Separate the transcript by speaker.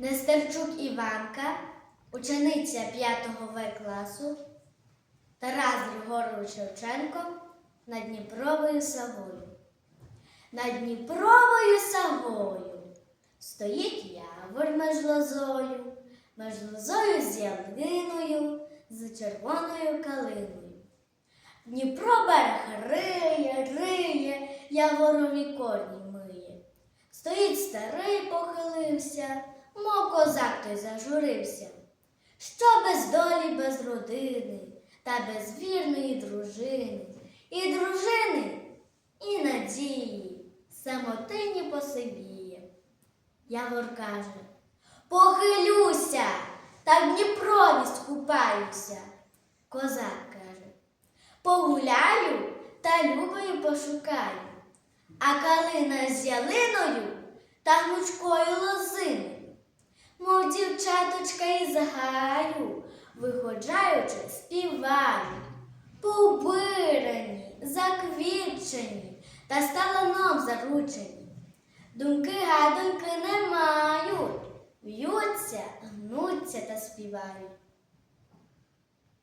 Speaker 1: Нестерчук Іванка, учениця 5 В класу, Тарас Григорович Шевченко над Дніпровою сагою. Над Дніпровою сагою стоїть явор між лозою, між лозою з ялиною, з червоною калиною. Дніпро берег риє, риє, яворові корні миє. Стоїть старий, похилився, мов козак той зажурився. Що без долі, без родини, та без вірної дружини, і дружини, і надії, самотині посивіє. Явор каже, похилюся, та в Дніпрові скупаюся. Козак каже, погуляю та любою пошукаю, а калина з ялиною та гнучкою лозиною. Мов із гаю, виходжаючи, співають, побирані, заквітчені та сталаном заручені. Думки гадоньки не мають, в'ються, гнуться та співають.